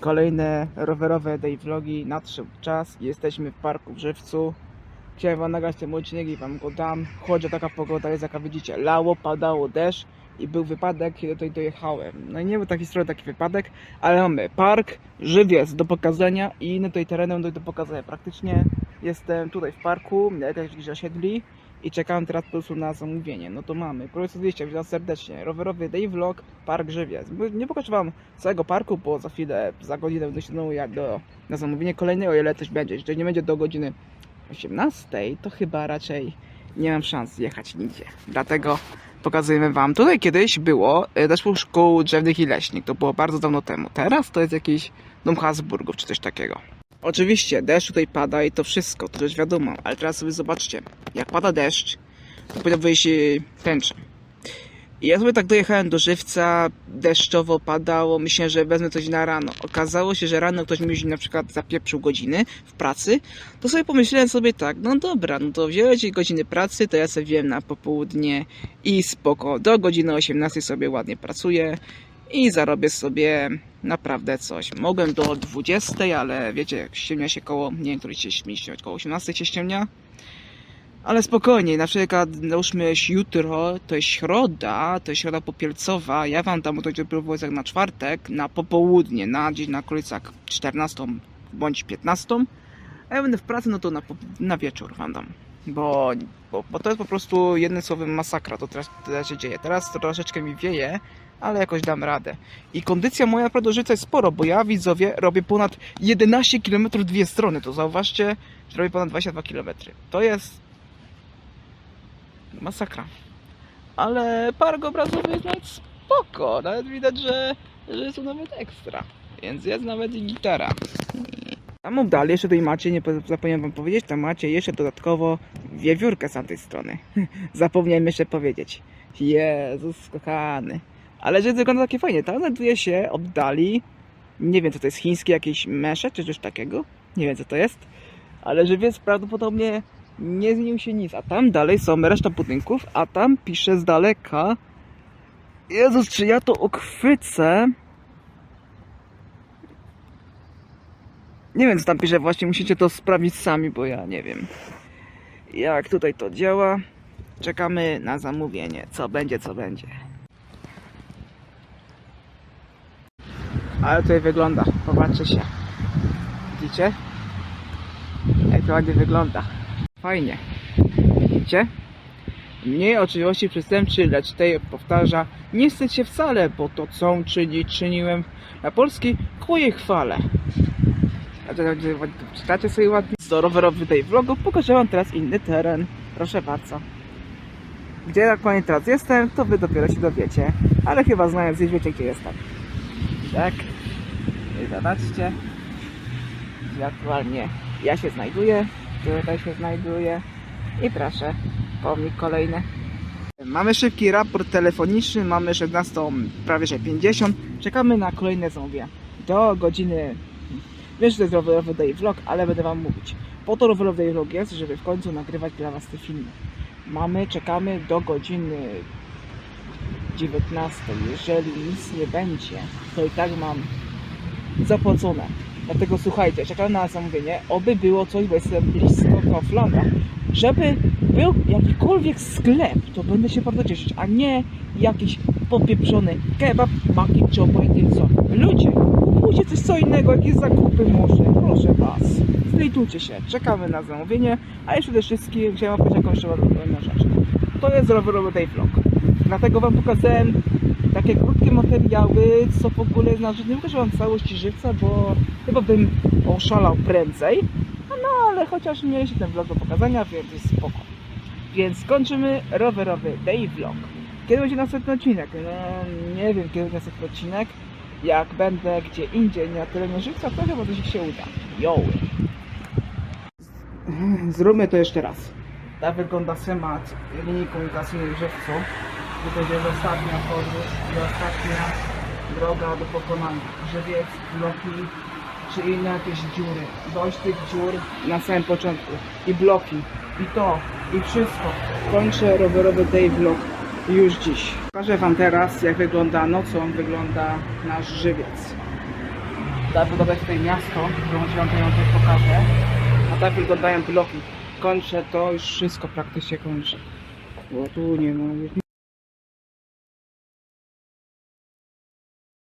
Kolejne rowerowe day vlogi, nadszedł czas, jesteśmy w parku w Żywcu. Chciałem wam nagrać ten odcinek i wam go dam. Chodzi taka pogoda jest jaka widzicie, lało, padało deszcz i był wypadek, kiedy tutaj dojechałem. No i nie był taki strony taki wypadek, ale mamy park, żywiec do pokazania i inne tutaj tereny do pokazania. Praktycznie jestem tutaj w parku, jakaś gdzieś osiedli i czekam teraz po prostu na zamówienie. No to mamy. Profesor 200, witam serdecznie. Rowerowy day vlog, park. Bo Nie pokażę wam całego parku, bo za chwilę, za godzinę będę się jak do, na zamówienie kolejne, o ile coś będzie. Jeżeli nie będzie do godziny 18, to chyba raczej nie mam szans jechać nigdzie. Dlatego pokazujemy wam. Tutaj kiedyś było e, zespół szkół drzewnych i leśnych. To było bardzo dawno temu. Teraz to jest jakiś dom Habsburgów czy coś takiego. Oczywiście deszcz tutaj pada i to wszystko, to już wiadomo, ale teraz sobie zobaczcie, jak pada deszcz, to powinno wyjść e, tęcza. I ja sobie tak dojechałem do żywca, deszczowo padało, myślałem, że wezmę coś na rano. Okazało się, że rano ktoś mi na przykład zapieprzył godziny w pracy, to sobie pomyślałem sobie tak, no dobra, no to wziąłem ci godziny pracy, to ja sobie wziąłem na popołudnie i spoko, do godziny 18 sobie ładnie pracuję i zarobię sobie naprawdę coś. Mogłem do 20, ale wiecie, jak ściemnia się koło, nie wiem, który się śmieści, koło 18 się ściemnia. Ale spokojnie, na przykład załóżmy jutro, to jest środa, to jest środa popielcowa, ja wam tam próbuję jak na czwartek, na popołudnie, na gdzieś na okolicach 14 bądź 15, a ja będę w pracy, no to na, na wieczór wam dam. Bo, bo, bo to jest po prostu jednym słowem masakra, to teraz, teraz się dzieje. Teraz troszeczkę mi wieje, ale jakoś dam radę. I kondycja moja naprawdę życia jest sporo, bo ja widzowie robię ponad 11 km dwie strony, to zauważcie, że robię ponad 22 km. To jest masakra. Ale park obrazowy jest nawet spoko. Nawet widać, że, że jest tu nawet ekstra. Więc jest nawet i gitara. Tam obdali jeszcze tutaj macie, nie po- zapomniałem wam powiedzieć, tam macie jeszcze dodatkowo wiewiórkę z tamtej strony. Zapomniałem jeszcze powiedzieć. Jezus kochany. Ale że wygląda takie fajnie. Tam znajduje się oddali. Nie wiem co to jest, chińskie jakieś mesze czy coś takiego. Nie wiem co to jest. Ale żywiec prawdopodobnie nie zmienił się nic. A tam dalej są reszta budynków, a tam pisze z daleka. Jezus, czy ja to okwycę? Nie wiem, co tam pisze, właśnie musicie to sprawdzić sami, bo ja nie wiem. Jak tutaj to działa. Czekamy na zamówienie. Co będzie, co będzie. Ale tutaj wygląda. Popatrzcie się. Widzicie? Jak to ładnie wygląda. Fajnie. Widzicie? Mniej oczywistości przestępczy, lecz tej powtarza Nie wstydź się wcale, bo to co czyni, czyniłem na polski ku chwale. A to będzie ładnie to Czytacie sobie ładnie. Do rowerowy tej vlogu pokażę wam teraz inny teren. Proszę bardzo. Gdzie dokładnie teraz jestem, to wy dopiero się dowiecie. Ale chyba znając gdzieś wiecie gdzie jestem. Tak? Zobaczcie. Gdzie aktualnie ja się znajduję. Tutaj się znajduję. I proszę, pomnik kolejny. Mamy szybki raport telefoniczny, mamy 16, prawie że 50. Czekamy na kolejne zamówienia. Do godziny. Wiesz, że to jest rowerowy day vlog, ale będę wam mówić. Po to rowerowy day vlog jest, żeby w końcu nagrywać dla was te filmy. Mamy, czekamy do godziny 19. Jeżeli nic nie będzie, to i tak mam zapłacone. Dlatego słuchajcie, czekam na zamówienie. Oby było coś, bo jestem blisko Kauflanda. Żeby był jakikolwiek sklep, to będę się bardzo cieszyć, a nie jakiś popieprzony kebab, maki czy obojętnie co. Ludzie, kupujcie coś co innego, jakieś zakupy może, proszę was. Zlejtujcie się, czekamy na zamówienie, a jeszcze przede wszystkim chciałem powiedzieć jakąś jeszcze jedną rzecz. To jest rowerowy day vlog. Dlatego wam pokazałem takie krótkie materiały, co w ogóle znaczy, nie pokażę wam całości żywca, bo chyba bym oszalał prędzej. No ale chociaż mieliście ten vlog do pokazania, więc jest spoko. Więc kończymy rowerowy day vlog. Kiedy będzie następny odcinek? No nie wiem kiedy będzie następny odcinek. Jak będę gdzie indziej nie na terenie żywca, to chyba coś się uda. Yo! Zróbmy to jeszcze raz. Tak wygląda schemat linii komunikacyjnej w Żywcu. To będzie ostatnia podróż i ostatnia droga do pokonania. Żywiec, bloki czy inne jakieś dziury. Dość tych dziur na samym początku. I bloki. I to. I wszystko. Kończę rowerowy day vlog już dziś. Pokażę wam teraz jak wygląda nocą wygląda nasz żywiec. tak wygląda tutaj miasto, którą wam tutaj pokażę. A tak wyglądają bloki. Kończę to, już wszystko praktycznie kończę. Bo tu nie ma...